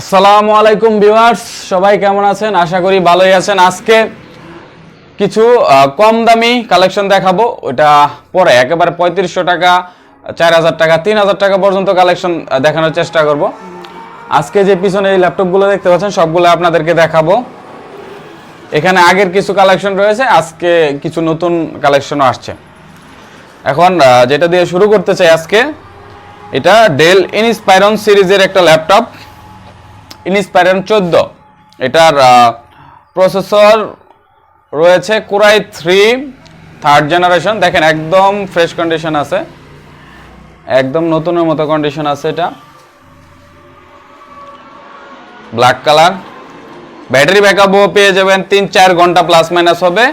আসসালামু আলাইকুম ভিউয়ার্স, সবাই কেমন আছেন? আশা করি ভালোই আছেন। আজকে কিছু কম দামি কালেকশন দেখাবো। ওটা পরে, একেবারে পঁয়ত্রিশশো টাকা, চার হাজার টাকা, তিন হাজার টাকা পর্যন্ত কালেকশন দেখানোর চেষ্টা করব। আজকে যে পিছনে এই ল্যাপটপগুলো দেখতে পাচ্ছেন, সবগুলো আপনাদেরকে দেখাবো। এখানে আগের কিছু কালেকশন রয়েছে, আজকে কিছু নতুন কালেকশনও আসছে। এখন যেটা দিয়ে শুরু করতে চাই আজকে, এটা ডেল ইনস্পাইরন সিরিজের একটা ল্যাপটপ। ইনস্পাইরন চোদ্দ। এটার প্রসেসর রয়েছে কুরাই থ্রি থার্ড জেনারেশন দেখেন, একদম ফ্রেশ কন্ডিশন আছে। একদম নতুনের মতো কন্ডিশন আছে এটা। ব্ল্যাক কালার ব্যাটারি ব্যাকআপও পেয়ে যাবেন। তিন চার ঘণ্টা প্লাস মাইনাস হবে।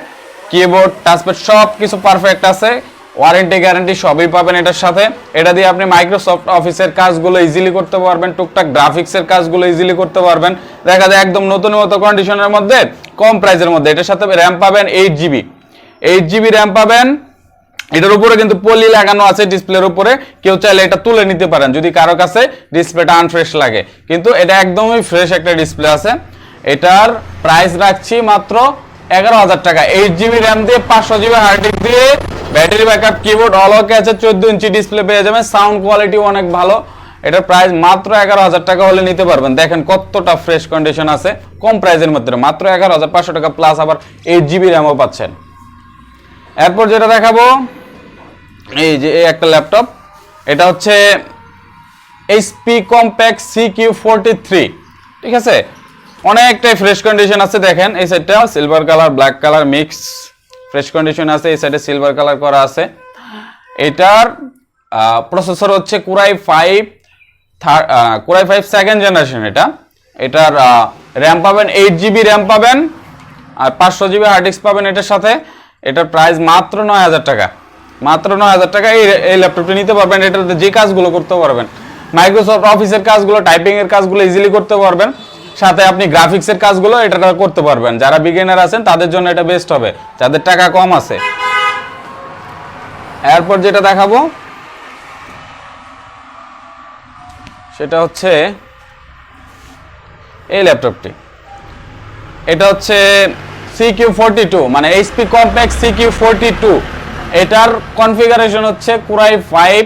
কিবোর্ড টাচপ্যাড সব কিছু পারফেক্ট আছে। ওয়ারেন্টি গ্যারান্টি সবই পাবেন এটার সাথে। এটা দিয়ে আপনি মাইক্রোসফট অফিসের কাজগুলো ইজিলি করতে পারবেন, টুকটাক গ্রাফিক্সের কাজগুলো ইজিলি করতে পারবেন। দেখা যায় একদম নতুন মতো কন্ডিশনের মধ্যে, কম প্রাইসের মধ্যে। এটার সাথে র্যাম পাবেন eight GB eight GB RAM পাবেন। এটার উপরে কিন্তু পলি লাগানো আছে ডিসপ্লের উপরে। কেউ চাইলে এটা তুলে নিতে পারেন, যদি কারও কাছে ডিসপ্লেটা আনফ্রেশ লাগে। কিন্তু এটা একদমই ফ্রেশ একটা ডিসপ্লে আছে। এটার প্রাইস রাখছি মাত্র এগারো হাজার টাকা। এইট জিবি র্যাম দিয়ে পাঁচশো জিবি হার্ড ডিস্ক দিয়ে battery backup keyboard all okay আছে, চোদ্দ ইঞ্চি ডিসপ্লে পেয়ে যাবেন সাউন্ড কোয়ালিটি অনেক ভালো। এটার প্রাইস মাত্র এগারো হাজার টাকা হলে নিতে পারবেন। দেখেন কতটা ফ্রেশ কন্ডিশন আছে, কম প্রাইসের মধ্যে। মাত্র এগারো হাজার পাঁচশো টাকা প্লাস আবার এইট জিবি র্যামও পাচ্ছেন। এরপর যেটা দেখাবো, এই যে এই একটা ল্যাপটপ এটা হচ্ছে HP Compaq C Q three ঠিক আছে? অনেকটাই ফ্রেশ কন্ডিশন আছে, দেখেন। এই সাইডটা silver colour black colour mix fresh condition আছে, এই সাইডে সিলভার কালার করা আছে। এটার প্রসেসর হচ্ছে core i five core i five second generation এটা। এটার র্যাম পাবেন এইট জিবি র্যাম পাবেন, আর পাঁচশো জিবি হার্ড ডিস্ক পাবেন এটার সাথে। এটার প্রাইস মাত্র নয় হাজার টাকা। মাত্র নয় হাজার টাকা এই এই ল্যাপটপটি নিতে পারবেন এটাতে যে কাজগুলো করতে পারবেন। মাইক্রোসফট অফিসের কাজগুলো টাইপিং এর কাজগুলো ইজিলি করতে পারবেন। সাথে আপনি গ্রাফিক্সের কাজগুলো এটা করতে পারবেন। যারা বিগিনার আছেন, তাদের জন্য এটা বেস্ট হবে। যাদের টাকা কম আছে। এরপর যেটা দেখাবো, সেটা হচ্ছে এই ল্যাপটপটি এটা হচ্ছে সিকিউ ফোরটি টু মানে HP Compaq C Q forty two এটার কনফিগারেশন হচ্ছে কুরাই ফাইভ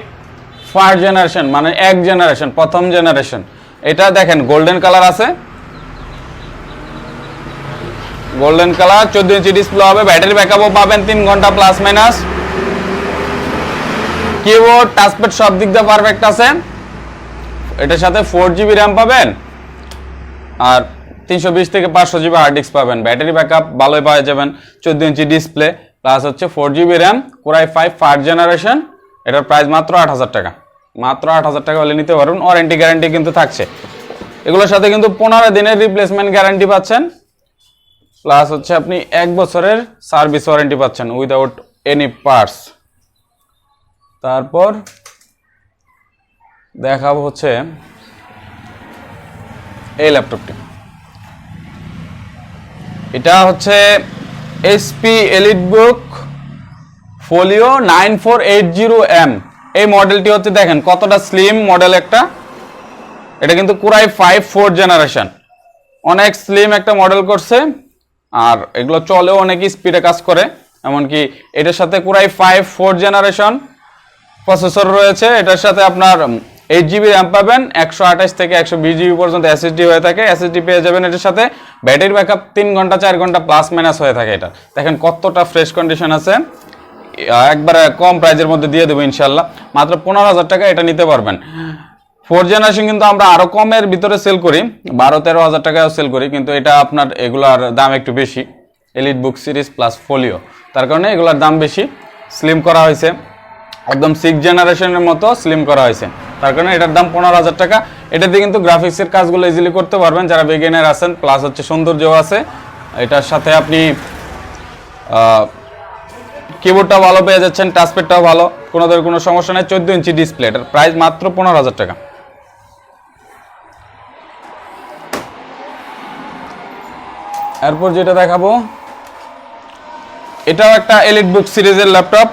ফার্স্ট জেনারেশন মানে এক জেনারেশন প্রথম জেনারেশন এটা দেখেন গোল্ডেন কালার আছে। গোল্ডেন কালার চোদ্দ ইঞ্চি ডিসপ্লে হবে ব্যাটারি ব্যাকআপও পাবেন, তিন ঘণ্টা প্লাস মাইনাস কিবোর্ড টাচপ্যাড সব দিক দিয়ে পারফেক্ট আছে। এটার সাথে ফোর জিবি র্যাম পাবেন, আর তিনশো বিশ থেকে পাঁচশো জিবি হার্ড ডিস্ক পাবেন। ব্যাটারি ব্যাকআপ ভালোই পাওয়া যাবেন, চোদ্দ ইঞ্চি ডিসপ্লে প্লাস হচ্ছে four GB RAM core i five first generation এটার প্রাইস মাত্র আট হাজার টাকা। মাত্র আট হাজার টাকা হলে নিতে পারবেন ওয়ারেন্টি গ্যারান্টি কিন্তু থাকছে। এগুলোর সাথে কিন্তু পনেরো দিনের রিপ্লেসমেন্ট গ্যারান্টি পাচ্ছেন। প্লাস হচ্ছে আপনি এক বছরের সার্ভিস ওয়ারেন্টি পাচ্ছেন উইদাউট এনি পার্টস তারপর দেখাবো হচ্ছে এই ল্যাপটপটি এটা হচ্ছে HP EliteBook Folio nine four eight zero M এই মডেলটি হচ্ছে দেখেন কতটা স্লিম মডেল একটা। এটা কিন্তু core i five four generation অনেক স্লিম একটা মডেল করছে। আর এগুলো চলেও অনেক স্পিডে কাজ করে, এমনকি এটার সাথে core i five four generation processor রয়েছে, এটার সাথে আপনার এইট জিবি র্যাম পাবেন, একশো আঠাশ থেকে একশো বিশ জিবি পর্যন্ত এসএসডি হয়ে থাকে এসএসডি পেয়ে যাবেন এটার সাথে ব্যাটারি ব্যাকআপ তিন ঘণ্টা, চার ঘণ্টা প্লাস মাইনাস হয়ে থাকে এটা। দেখেন কতটা ফ্রেশ কন্ডিশন আছে একবারে কম প্রাইজের মধ্যে দিয়ে দেবো ইনশাল্লাহ মাত্র পনেরো হাজার টাকা এটা নিতে পারবেন। ফোর জেনারেশন কিন্তু আমরা আরও কমের ভিতরে সেল করি। বারো, তেরো হাজার টাকায় সেল করি, কিন্তু এটা আপনার এগুলার দাম একটু বেশি। এলিট বুক সিরিজ প্লাস ফোলিও তার কারণে এগুলার দাম বেশি। স্লিম করা হয়েছে। একদম সিক্স জেনারেশনের মতো স্লিম করা হয়েছে। তার কারণে এটার দাম পনেরো হাজার টাকা। এটাতে কিন্তু গ্রাফিক্সের কাজগুলো ইজিলি করতে পারবেন। যারা বিগিনার আছেন প্লাস হচ্ছে সৌন্দর্যও আছে। এটার সাথে আপনি কিবোর্ডটাও ভালো পেয়ে যাচ্ছেন টাচপ্যাডটাও ভালো। কোনো ধরনের কোনো সমস্যা নেই, চোদ্দ ইঞ্চি ডিসপ্লে এটার প্রাইস মাত্র পনেরো হাজার টাকা। এরপর যেটা দেখাবো, এটাও একটা এলিট বুক সিরিজের ল্যাপটপ।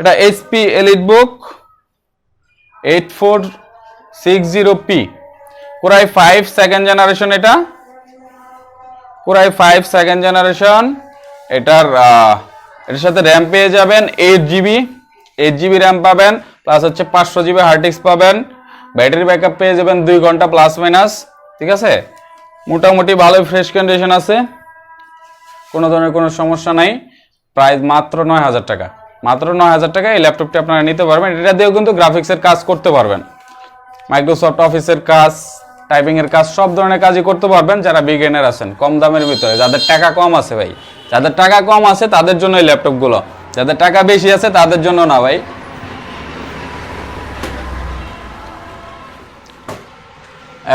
এটা HP EliteBook eight four six zero P core i five second generation এটা। Core i five second generation এটার এটার সাথে র্যাম পেয়ে যাবেন eight GB eight GB RAM পাবেন প্লাস হচ্ছে পাঁচশো জিবি হার্ড ডিস্ক পাবেন। ব্যাটারি ব্যাকআপ পেয়ে যাবেন দুই ঘণ্টা প্লাস মাইনাস ঠিক আছে? মোটামুটি ভালোই ফ্রেশ কন্ডিশন আছে। কোনো ধরনের কোনো সমস্যা নাই। প্রাইস মাত্র নয় হাজার টাকা। মাত্র নয় হাজার টাকা এই ল্যাপটপটি আপনারা নিতে পারবেন। এটা দিয়েও কিন্তু গ্রাফিক্সের কাজ করতে পারবেন। মাইক্রোসফট অফিসের কাজ টাইপিং এর কাজ, সব ধরনের কাজই করতে পারবেন যারা বিগিনার আছেন। কম দামের ভিতরে। যাদের টাকা কম আছে ভাই। যাদের টাকা কম আছে, তাদের জন্য এই ল্যাপটপগুলো যাদের টাকা বেশি আছে, তাদের জন্য না ভাই।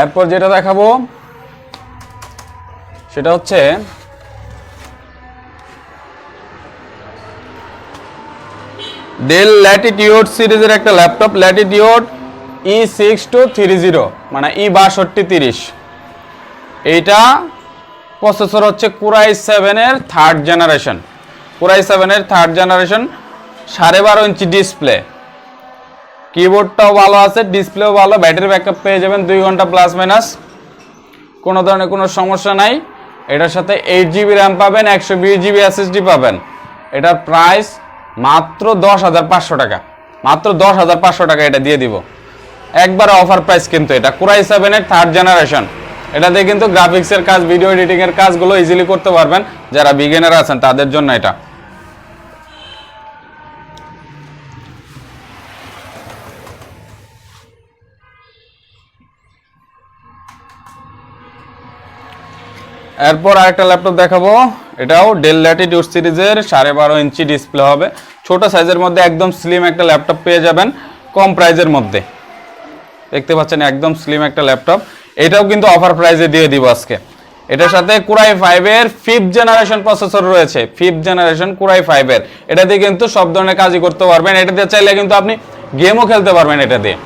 এরপর যেটা দেখাবো সেটা হচ্ছে ডেল ল্যাটিটিউড সিরিজের একটা laptop Latitude E six two three zero মানে ই বাষট্টি তিরিশ। এইটা প্রসেসর হচ্ছে কুরাই সেভেনের থার্ড জেনারেশন কুরাই সেভেনের থার্ড জেনারেশন সাড়ে বারো ইঞ্চি ডিসপ্লে কিবোর্ডটাও ভালো আছে ডিসপ্লেও ভালো ব্যাটারি ব্যাকআপ পেয়ে যাবেন দুই ঘণ্টা প্লাস মাইনাস কোনো ধরনের কোনো সমস্যা নাই। এটার সাথে এইট জিবি র্যাম পাবেন, একশো বিশ জিবি এসএসডি পাবেন। এটার প্রাইস মাত্র দশ হাজার পাঁচশো টাকা। মাত্র দশ হাজার পাঁচশো টাকা এটা দিয়ে দিব। একবার অফার প্রাইস কিন্তু এটা। কুরাই সেভেনের থার্ড জেনারেশন এটাতে কিন্তু গ্রাফিক্সের কাজ ভিডিও এডিটিংয়ের কাজগুলো ইজিলি করতে পারবেন। যারা বিগিনার আছেন, তাদের জন্য এটা। এরপর আরেকটা ল্যাপটপ দেখাবো। এটাও ডেল ল্যাটিটিউড সিরিজের সাড়ে বারো ইঞ্চি ডিসপ্লে হবে। ছোট সাইজের মধ্যে একদম স্লিম একটা ল্যাপটপ পেয়ে যাবেন কম প্রাইজের মধ্যে। দেখতে পাচ্ছেন একদম স্লিম একটা ল্যাপটপ। এটাও কিন্তু অফার প্রাইজে দিয়ে দিব আজকে। এটার সাথে কুরাই ফাইভের ফিফথ জেনারেশন প্রসেসর রয়েছে। ফিফথ জেনারেশন কুরাই ফাইভের এটা দিয়ে কিন্তু সব ধরনের কাজই করতে পারবেন। এটা দিয়ে চাইলে কিন্তু আপনি গেমও খেলতে পারবেন এটা দিয়ে।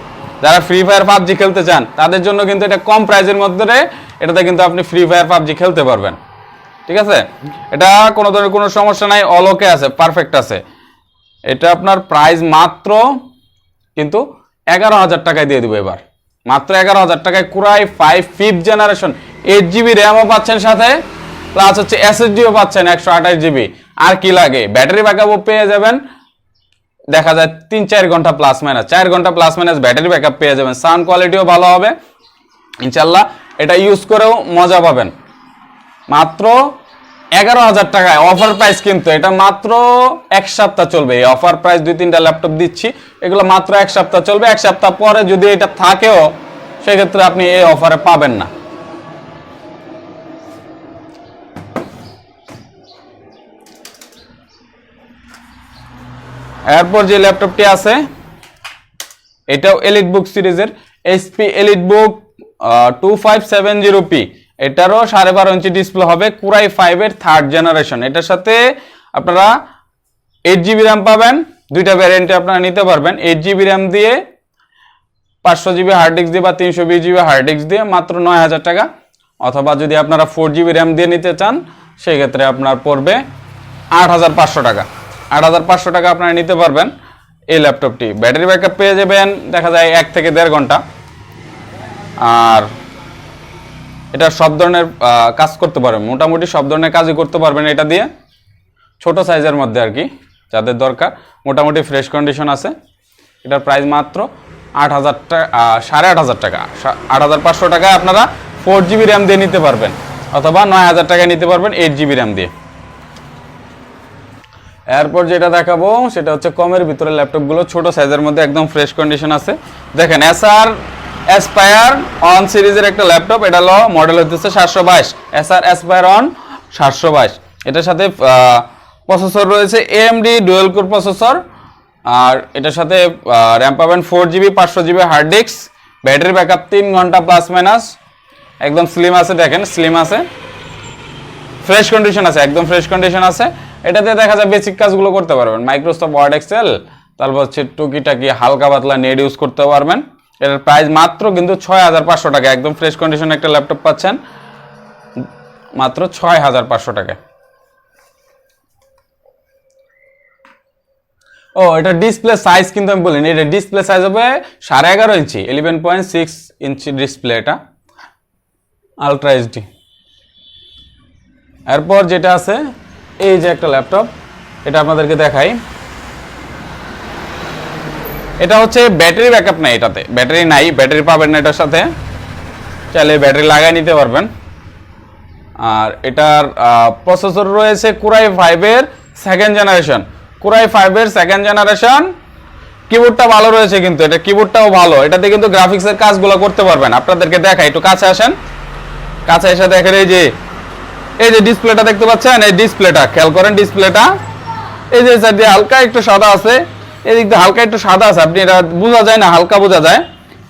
যারা ফ্রি ফায়ার পাবজি খেলতে চান, তাদের জন্য কিন্তু এটা কম প্রাইজের মধ্যে, এটাতে কিন্তু আপনি ফ্রি ফায়ার পাবজি খেলতে পারবেন। ঠিক আছে? এটা কোনো ধরনের কোনো সমস্যা নাই অলকে আছে পারফেক্ট আছে। এটা আপনার প্রাইস মাত্র কিন্তু এগারো হাজার টাকায় দিয়ে দিব এবার। মাত্র এগারো হাজার টাকায় core i five fifth generation eight GB র্যামও পাচ্ছেন সাথে প্লাস হচ্ছে এসএসডিও পাচ্ছেন একশো আঠাশ জিবি আর কি লাগে? ব্যাটারি ব্যাকআপও পেয়ে যাবেন। দেখা যায় তিন, চার ঘণ্টা প্লাস মাইনাস চার ঘণ্টা প্লাস মাইনাস ব্যাটারি ব্যাকআপ পেয়ে যাবেন। সাউন্ড কোয়ালিটিও ভালো হবে। ইনশাল্লাহ এটা ইউজ করেও মজা পাবেন। মাত্র এগারো হাজার টাকায় অফার প্রাইস কিন্তু এটা মাত্র এক সপ্তাহ চলবে। এই অফার প্রাইস দুই, তিনটা ল্যাপটপ দিচ্ছি। এগুলো মাত্র এক সপ্তাহ চলবে। এক সপ্তাহ পরে যদি এটা থাকেও, সেক্ষেত্রে আপনি এই অফারে পাবেন না। এরপর যে ল্যাপটপটি আছে, এটাও এলিট বুক সিরিজের HP EliteBook two five seven zero P এটারও সাড়ে বারো ইঞ্চি ডিসপ্লে হবে কুরাই ফাইভের থার্ড জেনারেশন এটার সাথে আপনারা এইট জিবি র্যাম পাবেন, দুইটা ভ্যারিয়েন্টে আপনারা নিতে পারবেন। এইট জিবি র্যাম দিয়ে পাঁচশো জিবি হার্ড ডিস্ক দিয়ে বা তিনশো বিশ জিবি হার্ড ডিস্ক দিয়ে মাত্র নয় হাজার টাকা। অথবা যদি আপনারা ফোর জিবি র্যাম দিয়ে নিতে চান, সেক্ষেত্রে আপনার পড়বে আট হাজার পাঁচশো টাকা। আট হাজার পাঁচশো টাকা আপনারা নিতে পারবেন এই ল্যাপটপটি। ব্যাটারি ব্যাকআপ পেয়ে যাবেন, দেখা যায় এক থেকে দেড় ঘণ্টা। আর এটা সব ধরনের কাজ করতে পারবেন, মোটামুটি সব ধরনের কাজই করতে পারবেন এটা দিয়ে। ছোট সাইজের মধ্যে আর কি, যাদের দরকার, মোটামুটি ফ্রেশ কন্ডিশন আছে। এটার প্রাইস মাত্র আট হাজার টাকা সাড়ে আট হাজার টাকা। আট হাজার পাঁচশো টাকায় আপনারা ফোর জিবি র্যাম দিয়ে নিতে পারবেন, অথবা নয় হাজার টাকায় নিতে পারবেন এইট জিবি র্যাম দিয়ে। এরপর যেটা দেখাবো, সেটা হচ্ছে কমের ভিতরে ল্যাপটপগুলো, ছোট সাইজের মধ্যে একদম ফ্রেশ কন্ডিশন আছে। দেখেন এসআর অ্যাসপায়ার অন সিরিজের একটা ল্যাপটপ, এটা হলো মডেল হচ্ছে সাতশো বাইশ। এসআর অ্যাসপায়ার অন সাতশো বাইশ। এটার সাথে প্রসেসর রয়েছে এএমডি ডুয়েল কোর প্রসেসর আর এটার সাথে র্যাম পাবেন ফোর জিবি পাঁচশো GB hard disk battery backup তিন ঘণ্টা প্লাস মাইনাস একদম স্লিম আছে, দেখেন স্লিম আছে। ফ্রেশ কন্ডিশন আছে, একদম ফ্রেশ কন্ডিশন আছে। এটাতে দেখা যায় বেসিক কাজগুলো করতে পারবেন। মাইক্রোসফট ওয়ার্ড এক্সেল তারপর হচ্ছে টুকিটাকি হালকা পাতলা নেট ইউজ করতে পারবেন। এটার প্রাইস মাত্র কিন্তু ছয় হাজার পাঁচশো টাকা। একদম ফ্রেশ কন্ডিশন একটা ল্যাপটপ পাচ্ছেন। মাত্র ছয় হাজার পাঁচশো টাকায়। ও, এটা ডিসপ্লে সাইজ কিন্তু আমি বলিনি। এটা ডিসপ্লে সাইজ হবে সাড়ে এগারো ইঞ্চি ইলেভেন পয়েন্ট সিক্স ইঞ্চি ডিসপ্লে এটা। আলট্রা এইচডি এরপর যেটা আছে এই যে একটা ল্যাপটপ, এটা আপনাদেরকে দেখাই। এটা হচ্ছে ব্যাটারি ব্যাকআপ নাই এটাতে, ব্যাটারি নাই, ব্যাটারি পাবেন না এটার সাথে। চাইলে ব্যাটারি লাগাই নিতে পারবেন। আর এটার প্রসেসর রয়েছে কুরাই ফাইভের সেকেন্ড জেনারেশন কুরাই ফাইভের সেকেন্ড জেনারেশন কিবোর্ডটা ভালো রয়েছে কিন্তু, এটা কিবোর্ডটাও ভালো। এটাতে কিন্তু গ্রাফিক্সের কাজগুলো করতে পারবেন। আপনাদেরকে দেখাই, একটু কাছে আসেন। কাছে এসে দেখেন এই যে এই যে ডিসপ্লেটা দেখতে পাচ্ছেন, এই ডিসপ্লেটা, খেয়াল করেন ডিসপ্লেটা। এই যে সাইড দিয়ে হালকা একটু সাদা আছে, এদিক দিয়ে হালকা একটু সাদা আছে, আপনি এটা বোঝা যায় না, হালকা বোঝা যায়,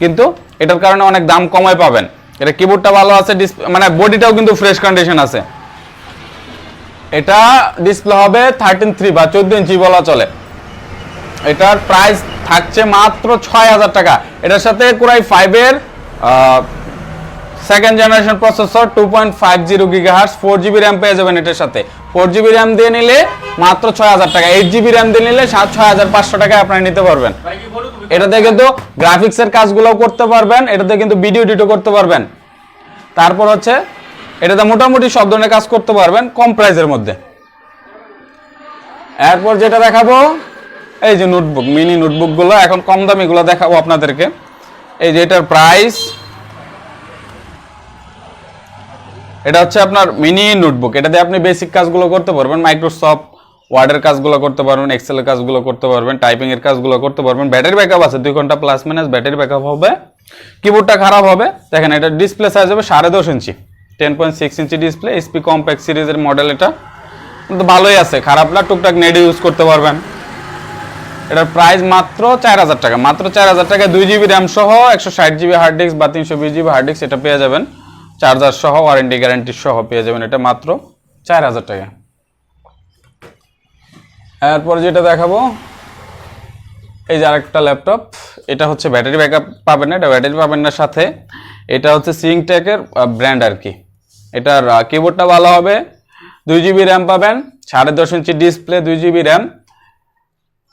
কিন্তু এটার কারণে অনেক দাম কমায় পাবেন। এটা কিবোর্ডটা ভালো আছে মানে বডিটাও কিন্তু ফ্রেশ কন্ডিশন আছে। এটা ডিসপ্লে হবে থার্টিন থ্রি বা চোদ্দ ইঞ্চি বলা চলে। এটার প্রাইস থাকছে মাত্র ছয় হাজার টাকা। এটার সাথে কুরাই ফাইভের second generation processor two point five zero gigahertz four GB RAM পেয়ে যাবেন এটার সাথে। ফোর জিবি র্যাম দিয়ে নিলে মাত্র ছয় হাজার টাকা। এইট জিবি র্যাম দিয়ে নিলে সাত ছয় হাজার পাঁচশো টাকায় আপনারা নিতে পারবেন। এটাতে কিন্তু গ্রাফিক্সের কাজগুলোও করতে পারবেন এটাতে কিন্তু ভিডিও এডিটও করতে পারবেন। তারপর হচ্ছে এটাতে মোটামুটি সব ধরনের কাজ করতে পারবেন কম প্রাইসের মধ্যে। এরপর যেটা দেখাবো এই যে নোটবুক মিনি নোটবুকগুলো এখন কম দামিগুলো দেখাবো আপনাদেরকে। এই যে এটার প্রাইস এটা হচ্ছে আপনার মিনি নোটবুক এটাতে আপনি বেসিক কাজগুলো করতে পারবেন মাইক্রোসফট ওয়ার্ডের কাজগুলো করতে পারবেন এক্সেলের কাজগুলো করতে পারবেন টাইপিং এর কাজগুলো করতে পারবেন। ব্যাটারি ব্যাকআপ আছে, দুই ঘণ্টা প্লাস মাইনাস ব্যাটারি ব্যাকআপ হবে। কিবোর্ডটা খারাপ হবে। দেখেন এটা ডিসপ্লে সাইজ হবে সাড়ে দশ ইঞ্চি। টেন পয়েন্ট সিক্স ইঞ্চি ডিসপ্লে এসপি কম্প্যাক্ট সিরিজের মডেল এটা। কিন্তু ভালোই আছে, খারাপ না, টুকটাক নেট ইউজ করতে পারবেন। এটার প্রাইস মাত্র চার হাজার টাকা। মাত্র চার হাজার টাকা দুই জিবি র্যাম সহ একশো ষাট জিবি হার্ড ডিস্ক বা তিনশো বিশ জিবি হার্ড ডিস্ক এটা পেয়ে যাবেন। চার্জার সহ ওয়ারেন্টি গ্যারান্টি সহ পেয়ে যাবেন এটা মাত্র চার হাজার টাকা। এরপর যেটা দেখাবো, এই যে আরেকটা ল্যাপটপ এটা হচ্ছে ব্যাটারি ব্যাকআপ পাবেন না, এটা ব্যাটারি পাবেন না সাথে। এটা হচ্ছে সিং টেকের ব্র্যান্ড আর কি। এটার কিবোর্ডটা ভালো হবে, দুই জিবি র্যাম পাবেন, সাড়ে দশ ইঞ্চি ডিসপ্লে দুই জিবি র্যাম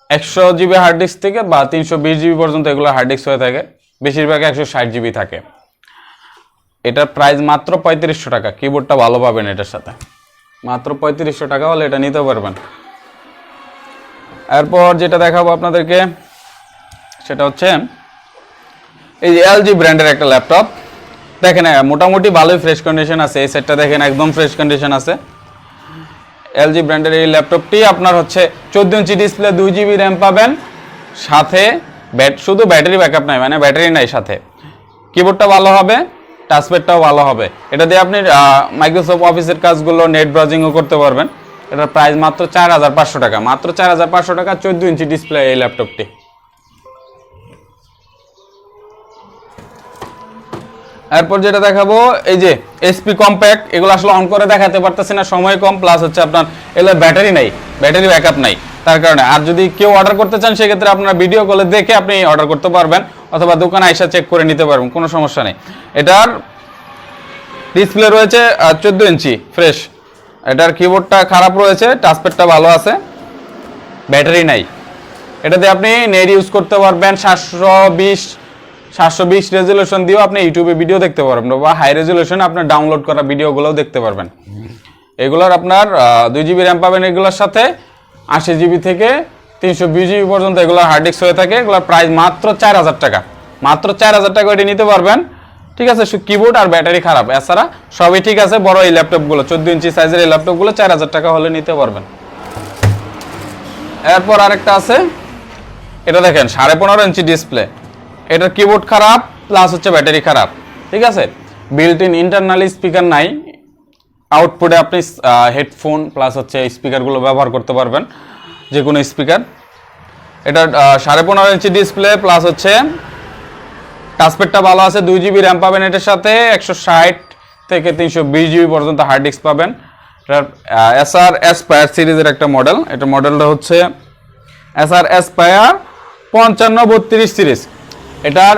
একশো জিবি হার্ড ডিস্ক থেকে বা তিনশো বিশ জিবি পর্যন্ত এগুলো হার্ড ডিস্ক হয়ে থাকে। বেশিরভাগ একশো ষাট জিবি থাকে। এটার প্রাইস মাত্র পঁয়ত্রিশশো টাকা। কিবোর্ডটা ভালো পাবেন এটার সাথে। মাত্র পঁয়ত্রিশশো টাকা হলে এটা নিতে পারবেন। এরপর যেটা দেখাবো আপনাদেরকে, সেটা হচ্ছে এই যে এলজি ব্র্যান্ডের একটা ল্যাপটপ দেখেন, মোটামুটি ভালোই ফ্রেশ কন্ডিশন আছে। এই সেটটা দেখেন, একদম ফ্রেশ কন্ডিশন আছে। এলজি ব্র্যান্ডের এই ল্যাপটপটি আপনার হচ্ছে চোদ্দ ইঞ্চি ডিসপ্লে দুই জিবি র্যাম পাবেন। সাথে ব্যাট শুধু ব্যাটারি ব্যাকআপ নাই মানে ব্যাটারি নাই সাথে। কিবোর্ডটা ভালো হবে। টাচপ্যাডটাও ভালো হবে। এটা দিয়ে আপনি মাইক্রোসফট অফিসের কাজগুলো নেট ব্রাউজিংও করতে পারবেন। এটার প্রাইস মাত্র চার হাজার পাঁচশো টাকা। মাত্র চার হাজার পাঁচশো টাকা, চোদ্দ ইঞ্চি ডিসপ্লে এই ল্যাপটপটি এরপর যেটা দেখাবো, এই যে এসপি কম্প্যাক্ট এগুলো আসলে অন করে দেখাতে পারতেছি না, সময় কম প্লাস হচ্ছে আপনার এগুলো ব্যাটারি নাই ব্যাটারি ব্যাকআপ নাই। তার কারণে, আর যদি কেউ অর্ডার করতে চান, সেক্ষেত্রে আপনার ভিডিও কলে দেখে আপনি অর্ডার করতে পারবেন, অথবা দোকানে আইসা চেক করে নিতে পারবেন, কোনো সমস্যা নেই। এটার ডিসপ্লে রয়েছে চোদ্দ ইঞ্চি ফ্রেশ এটার কিবোর্ডটা খারাপ রয়েছে টাচপ্যাডটা ভালো আছে ব্যাটারি নাই। এটাতে আপনি নেট ইউজ করতে পারবেন, সাতশো বিশ সাতশো বিশ রেজুলেশন দিয়েও আপনি ইউটিউবে ভিডিও দেখতে পারবেন বা হাই রেজুলেশন আপনার ডাউনলোড করা ভিডিওগুলোও দেখতে পারবেন। এগুলোর আপনার দুই জিবি র্যাম পাবেন এগুলোর সাথে, আশি জিবি থেকে তিনশো বিশ জিবি পর্যন্ত এগুলোর হার্ড ডিস্ক হয়ে থাকে। এগুলোর প্রাইস মাত্র চার হাজার টাকা। মাত্র চার হাজার টাকা এটি নিতে পারবেন। ঠিক আছে কিবোর্ড আর ব্যাটারি খারাপ। এছাড়া সবই ঠিক আছে, বড় এই ল্যাপটপগুলো চোদ্দ ইঞ্চি সাইজের এই ল্যাপটপগুলো চার হাজার টাকা হলে নিতে পারবেন। এরপর আরেকটা আছে, এটা দেখেন, সাড়ে পনেরো ইঞ্চি ডিসপ্লে এটার কিবোর্ড খারাপ প্লাস হচ্ছে ব্যাটারি খারাপ, ঠিক আছে? বিল্ট ইন ইন্টারনালি স্পিকার নাই। আউটপুটে আপনি হেডফোন প্লাস হচ্ছে স্পিকারগুলো ব্যবহার করতে পারবেন যে কোনো স্পিকার এটা সাড়ে পনেরো ইঞ্চি ডিসপ্লে প্লাস হচ্ছে টাচপ্যাডটা ভালো আছে, দুই জিবি র্যাম পাবেন এটার সাথে, একশো ষাট থেকে তিনশো বিশ জিবি পর্যন্ত হার্ড ডিস্ক পাবেন। এটার এসআর এসপায়ার সিরিজের একটা মডেল এটা মডেলটা হচ্ছে এসআর এসপায়ার পঞ্চান্ন বত্রিশ সিরিজ। এটার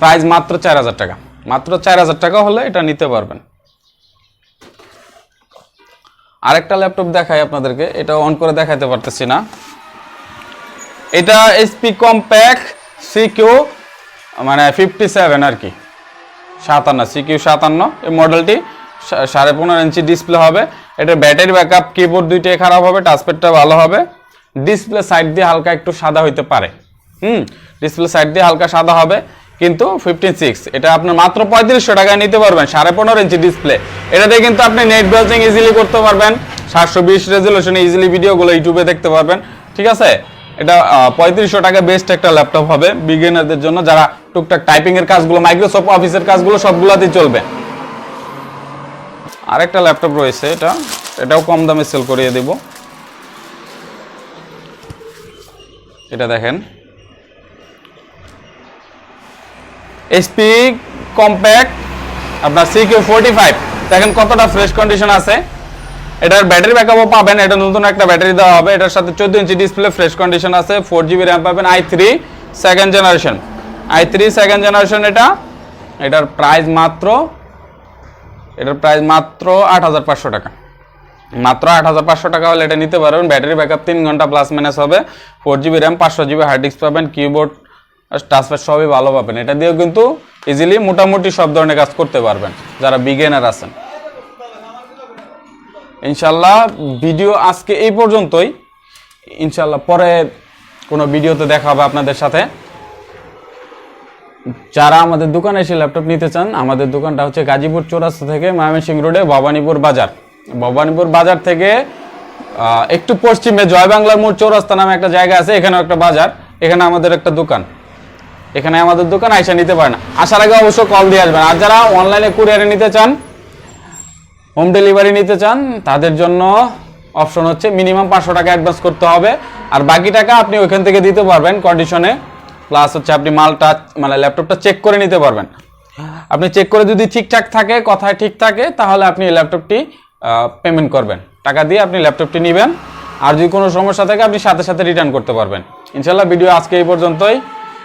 প্রাইস মাত্র চার হাজার টাকা। মাত্র চার হাজার টাকা হলে এটা নিতে পারবেন। আরেকটা ল্যাপটপ দেখাই আপনাদেরকে এটা অন করে দেখাতে পারতেছি না। এটা এইচপি কম্প্যাক্ট সিকিউ মানে ফিফটি সেভেন আর কি। সাতান্ন সিকিউ সাতান্ন। এই মডেলটি সাড়ে পনেরো ইঞ্চি ডিসপ্লে হবে। এটা ব্যাটারি ব্যাকআপ কিবোর্ড দুইটাই খারাপ হবে টাচপ্যাডটা ভালো হবে। ডিসপ্লে সাইড দিয়ে হালকা একটু সাদা হইতে পারে। হুম ডিসপ্লে সাইড দিয়ে হালকা সাদা হবে, কিন্তু ফিফটিন সিক্স এটা আপনার মাত্র পঁয়ত্রিশশো টাকায় নিতে পারবেন, সাড়ে পনেরো ইঞ্চি ডিসপ্লে এটাতে কিন্তু আপনি নেট ব্রাউজিং ইজিলি করতে পারবেন, সাতশো বিশ রেজলিউশনে ইজিলি ভিডিওগুলো ইউটিউবে দেখতে পারবেন, ঠিক আছে? এটা পঁয়ত্রিশশো টাকা বেস্ট একটা ল্যাপটপ হবে বিগিনারদের জন্য যারা টুকটাক টাইপিং এর কাজগুলো মাইক্রোসফট অফিসের কাজগুলো সবগুলোতেই চলবে। আরেকটা ল্যাপটপ রয়েছে এটা, এটাও কম দামে সেল করিয়ে দেব। এটা দেখেন এসপি কম্প্যাক্ট আপনার সিকিউ ফোর্টি ফাইভ দেখেন কতটা ফ্রেশ কন্ডিশন আছে। এটার ব্যাটারি ব্যাকআপও পাবেন। এটা নতুন একটা ব্যাটারি দেওয়া হবে। এটার সাথে চোদ্দ ইঞ্চি ডিসপ্লে ফ্রেশ কন্ডিশন আছে। ফোর জিবি র্যাম পাবেন। I three second generation i three second generation এটা। এটার প্রাইস মাত্র, এটার প্রাইস মাত্র আট হাজার পাঁচশো টাকা। মাত্র আট হাজার পাঁচশো টাকা হলে এটা নিতে পারবেন। ব্যাটারি ব্যাকআপ তিন ঘণ্টা প্লাস মাইনাস হবে। ফোর জিবি র্যাম পাঁচশো জিবি হার্ড ডিস্ক পাবেন। কিবোর্ড টাচপ্যাড সবই ভালো পাবেন। এটা দিয়েও কিন্তু ইজিলি মোটামুটি সব ধরনের কাজ করতে পারবেন, যারা বিগেনার আছেন। ইনশাল্লাহ ভিডিও আজকে এই পর্যন্তই। ইনশাল্লাহ পরে কোনো ভিডিওতে দেখা হবে আপনাদের সাথে। যারা আমাদের দোকানে এসে ল্যাপটপ নিতে চান, আমাদের দোকানটা হচ্ছে গাজীপুর চৌরাস্তা থেকে ময়মনসিংহ রোডে ভবানীপুর বাজার। ভবানীপুর বাজার থেকে একটু পশ্চিমে জয় বাংলার মোড় চৌরাস্তা নামে একটা জায়গা আছে, এখানেও একটা বাজার, এখানে আমাদের একটা দোকান। এখানে আমাদের দোকান আইসা নিতে পারেন আসার আগে অবশ্য কল দিয়ে আসবেন। আর যারা অনলাইনে কুরিয়ারে নিতে চান হোম ডেলিভারি নিতে চান, তাদের জন্য অপশন হচ্ছে মিনিমাম পাঁচশো টাকা অ্যাডভান্স করতে হবে। আর বাকি টাকা আপনি ওইখান থেকে দিতে পারবেন কন্ডিশনে প্লাস হচ্ছে আপনি মালটা মানে ল্যাপটপটা চেক করে নিতে পারবেন। আপনি চেক করে যদি ঠিকঠাক থাকে কথায় ঠিক থাকে, তাহলে আপনি ল্যাপটপটি পেমেন্ট করবেন। টাকা দিয়ে আপনি ল্যাপটপটি নেবেন। আর যদি কোনো সমস্যা থাকে, আপনি সাথে সাথে রিটার্ন করতে পারবেন। ইনশাল্লাহ ভিডিও আজকে এই পর্যন্তই।